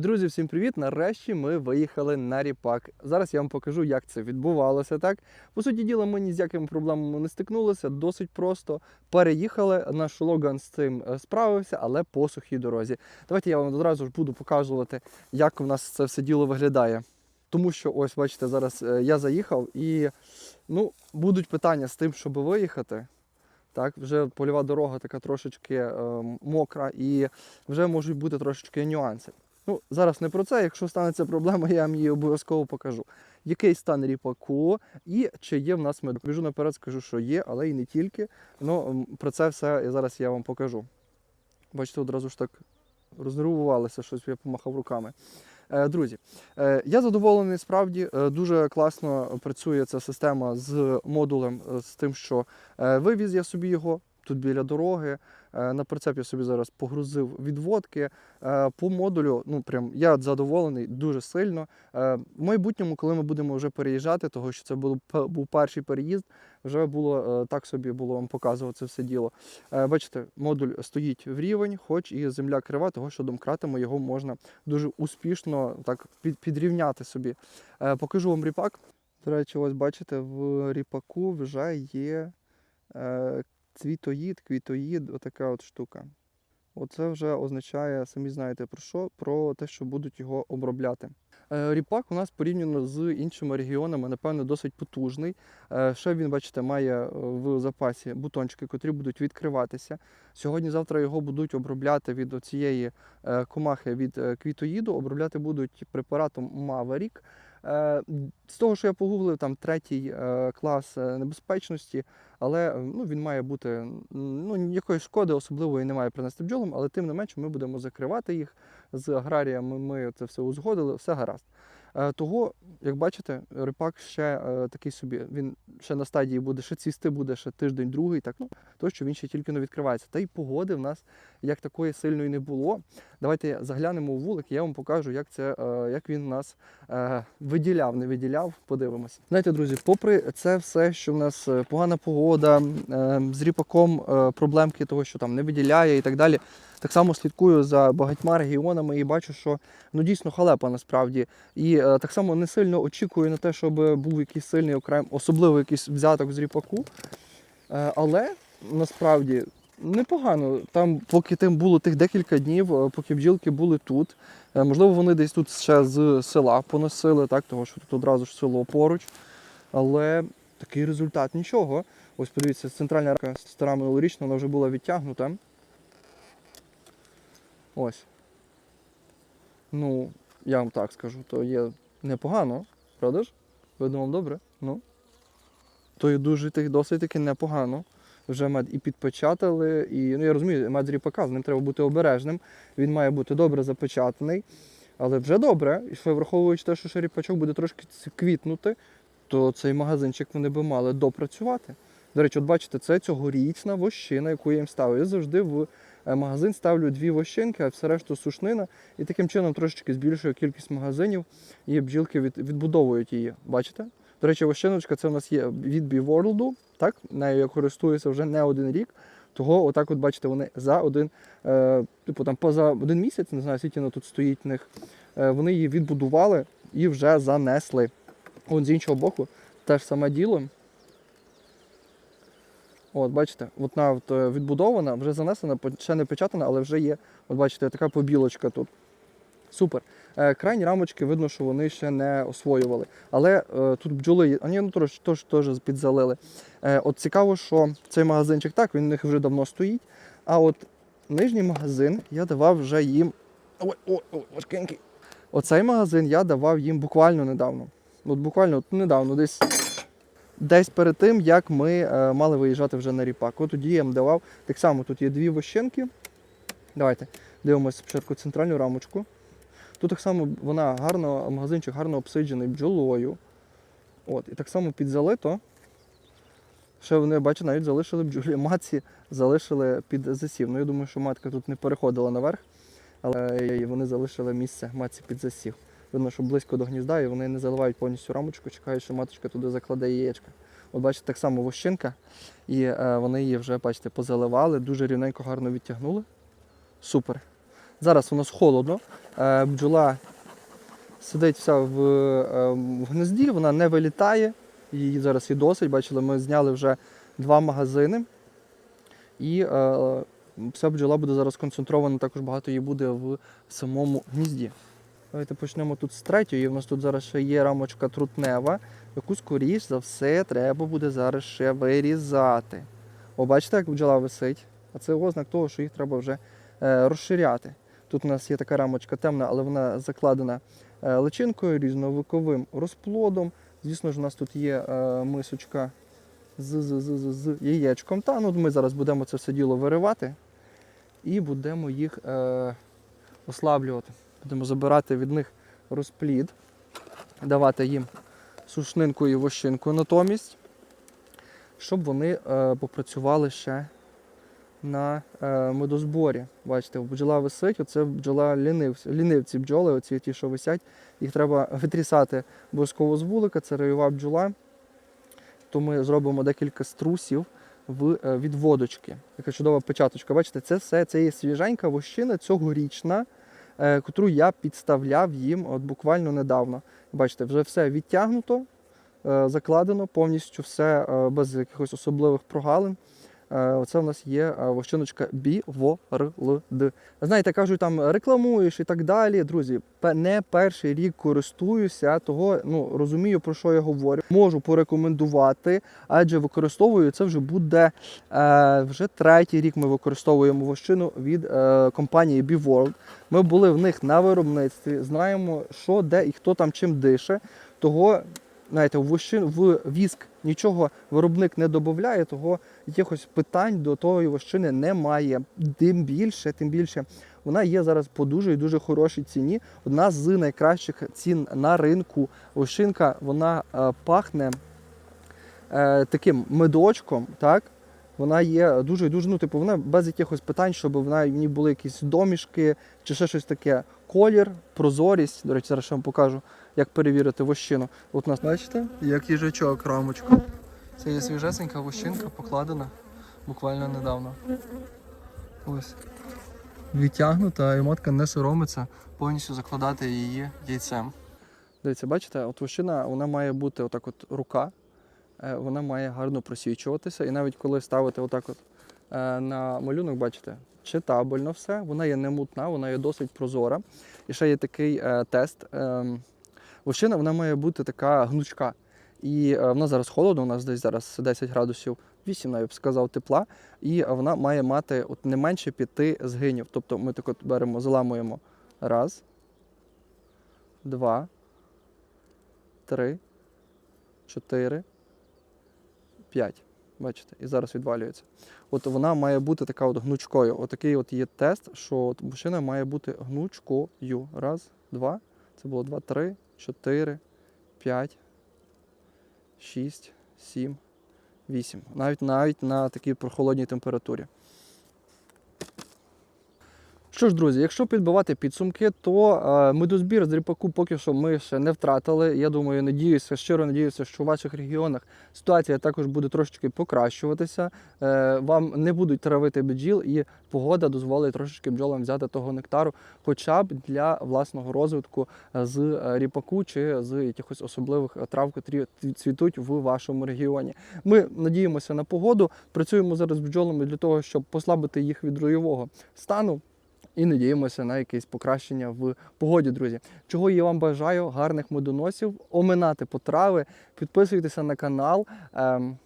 Друзі, всім привіт! Нарешті ми виїхали на ріпак. Зараз я вам покажу, як це відбувалося. Так, по суті діла, ми ні з якими проблемами не стикнулися. Досить просто переїхали. Наш Логан з цим е, справився, але по сухій дорозі. Давайте я вам одразу ж буду показувати, як у нас це все діло виглядає. Тому що, ось, бачите, зараз е, я заїхав і ну, будуть питання з тим, щоб виїхати. Так, вже польова дорога така трошечки е, мокра і вже можуть бути трошечки нюанси. Ну, зараз не про це. Якщо станеться проблема, я вам її обов'язково покажу. Який стан ріпаку і чи є в нас мед. Біжу наперед, скажу, що є, але і не тільки. Ну, про це все зараз я вам покажу. Бачите, одразу ж так рознервувалися, щось я помахав руками. Е, Друзі, е, я задоволений справді. Е, Дуже класно працює ця система з модулем, з тим, що вивіз я собі його тут біля дороги. Е, На прицеп я собі зараз погрузив відводки. Е, По модулю, ну прям я задоволений дуже сильно. Е, В майбутньому, коли ми будемо вже переїжджати, того що це був, перший переїзд, вже було так собі було вам показувати все діло. Бачите, модуль стоїть в рівень, хоч і земля крива, того що домкратами його можна дуже успішно так під, підрівняти собі. Покажу вам ріпак. До речі, ось бачите, в ріпаку вже є цвітоїд, квітоїд, отака от штука. Оце вже означає, самі знаєте про що, про те, що будуть його обробляти. Е, Ріпак у нас порівняно з іншими регіонами, напевно, досить потужний. Е, Ще він, бачите, має е, в запасі бутончики, котрі будуть відкриватися. Сьогодні-завтра його будуть обробляти від цієї комахи від квітоїду, обробляти будуть препаратом Маверік. Е, З того, що я погуглив, там третій е, клас е, небезпечності, але ну, він має бути ну, ніякої шкоди особливої не має принести бджолам, але тим не менше ми будемо закривати їх з аграріями. Ми це все узгодили, все гаразд. Того, як бачите, рипак ще такий собі, він ще на стадії буде, ще цвісти буде ще тиждень, другий, так ну то, що він ще тільки не відкривається. Та й погоди в нас як такої сильної не було. Давайте заглянемо у вулик, я вам покажу, як це, е, як він нас е, виділяв, не виділяв. Подивимося. Знаєте, друзі, попри це все, що в нас е, погана погода, з ріпаком проблемки того, що там не виділяє і так далі. Так само слідкую за багатьма регіонами і бачу, що ну дійсно халепа насправді. І е, так само не сильно очікую на те, щоб був якийсь сильний окрем, особливо якийсь взяток з ріпаку. Е, але насправді непогано. Там, поки тим було тих декілька днів, е, поки бджілки були тут. е, можливо, вони десь тут ще з села поносили, так, тому що тут одразу ж село поруч. Але такий результат нічого. Ось подивіться, центральна рака стара минулорічна, вона вже була відтягнута. Ось. Ну, я вам так скажу, то є непогано, правда ж? Видно вам добре? Ну. То є дуже досить таки непогано. Вже мед і підпечатали, і ну я розумію, мед з ріпака, з ним треба бути обережним. Він має бути добре запечатаний. Але вже добре, і ще враховуючи те, що ще ріпачок буде трошки квітнути, то цей магазинчик вони би мали допрацювати. До речі, от бачите, це цьогорічна вощина, яку я їм ставив. Я завжди в е, магазин ставлю дві вощинки, а все решту сушнина. І таким чином трошечки збільшую кількість магазинів, і бджілки від, відбудовують її. Бачите? До речі, вощиночка це у нас є від B-World, так? Нею я користуюся вже не один рік. Того, отак, от бачите, вони за один, е, типу там поза один місяць, не знаю, скільки вона тут стоїть в них. Е, вони її відбудували і вже занесли. От з іншого боку, теж саме діло. От, бачите, вона от, е, відбудована, вже занесена, ще не печатана, але вже є. От бачите, така побілочка тут. Супер. Е, крайні рамочки видно, що вони ще не освоювали. Але е, тут бджоли, ні, ну трошки теж, теж підзалили. Е, от цікаво, що цей магазинчик так, він у них вже давно стоїть. А от нижній магазин я давав вже їм. Ой, ой, ой, важкенький. Оцей магазин я давав їм буквально недавно. От буквально от недавно, десь, десь перед тим, як ми е, мали виїжджати вже на ріпак. От тоді я їм давав. Так само тут є дві вощинки. Давайте дивимося спочатку центральну рамочку. Тут так само вона гарно, магазинчик гарно обсиджений бджолою. От, і так само підзалито. Ще вони, бачу, навіть залишили бджолі матці, залишили під засів. Ну, я думаю, що матка тут не переходила наверх, але вони залишили місце матці під засів. Видно, що близько до гнізда, і вони не заливають повністю рамочку, чекають, що маточка туди закладе яєчка. От бачите, так само вощинка, і е, вони її вже, бачите, позаливали, дуже рівненько гарно відтягнули. Супер. Зараз у нас холодно. Е, Бджола сидить вся в, е, гнезді, вона не вилітає. Її зараз і досить. Бачили, ми зняли вже два магазини. І е, вся бджола буде зараз концентрована, також багато її буде в самому гнізді. Давайте почнемо тут з третьої. У нас тут зараз ще є рамочка трутнева, яку, скоріш за все, треба буде зараз ще вирізати. О, бачите, як бджола висить? А це ознак того, що їх треба вже розширяти. Тут у нас є така рамочка темна, але вона закладена е, личинкою, різновиковим розплодом. Звісно ж, у нас тут є е, мисочка з, з, з, з, з яєчком. Та ну, ми зараз будемо це все діло виривати і будемо їх е, ослаблювати. Будемо забирати від них розплід, давати їм сушнинку і вощинку натомість, щоб вони е, попрацювали ще на е, медозборі. Бачите, бджола висить, оце бджола лінивці, лінивці бджоли, оці ті, що висять, їх треба витрісати обов'язково з вулика, це райова бджола. То ми зробимо декілька струсів в е, відводочки. Така чудова печаточка. Бачите, це все це є свіженька вощина цьогорічна, е, котру я підставляв їм от буквально недавно. Бачите, вже все відтягнуто, е, закладено, повністю все е, без якихось особливих прогалин. Е, Оце в нас є е, вощиночка Біворлд. Знаєте, кажуть, там рекламуєш і так далі. Друзі, не перший рік користуюся, того ну розумію про що я говорю. Можу порекомендувати, адже використовую це вже буде е, вже третій рік. Ми використовуємо вощину від компанії BeWorld. Ми були в них на виробництві, знаємо, що де і хто там чим дише. Того знаєте, в віск нічого виробник не додає, того якихось питань до тої вощини немає. Тим більше, тим більше вона є зараз по дуже і дуже хорошій ціні. Одна з найкращих цін на ринку. Вощинка вона е, пахне е, таким медочком, так? Вона є дуже дуже, ну, типу, вона без якихось питань, щоб вона в ній були якісь домішки чи ще щось таке. Колір, прозорість. До речі, зараз ще вам покажу, як перевірити вощину. От нас, бачите, як їжачок рамочка. Це є свіжесенька вощинка, покладена буквально недавно. Ось. Відтягнута, і матка не соромиться повністю закладати її яйцем. Дивіться, бачите, от вощина вона має бути отак от рука, вона має гарно просвічуватися. І навіть коли ставити отак от е, на малюнок, бачите, читабельно все, вона є не мутна, вона є досить прозора. І ще є такий е, тест. Е, вощина вона має бути така гнучка. І е, в нас зараз холодно, у нас десь зараз 10 градусів, 8 навіть сказав тепла, і е, вона має мати от не менше 5 згинів. Тобто ми так от беремо, заламуємо раз, два, три, чотири, п'ять. Бачите, і зараз відвалюється. От вона має бути така от гнучкою. Отакий от є тест, що от машина має бути гнучкою. Раз, два. Це було два, три, чотири, п'ять, шість, сім, вісім. Навіть навіть на такій прохолодній температурі. Що ж, друзі, якщо підбивати підсумки, то е, медозбір з ріпаку поки що ми ще не втратили. Я думаю, надіюся, щиро надіюся, що в ваших регіонах ситуація також буде трошечки покращуватися. Е, вам не будуть травити бджіл, і погода дозволить трошечки бджолам взяти того нектару, хоча б для власного розвитку е, з ріпаку чи з якихось особливих трав, які цвітуть в вашому регіоні. Ми надіємося на погоду, працюємо зараз бджолами для того, щоб послабити їх від руйового стану. І надіємося на якесь покращення в погоді, друзі. Чого я вам бажаю, гарних медоносів, оминати потрави, підписуйтеся на канал. Ем,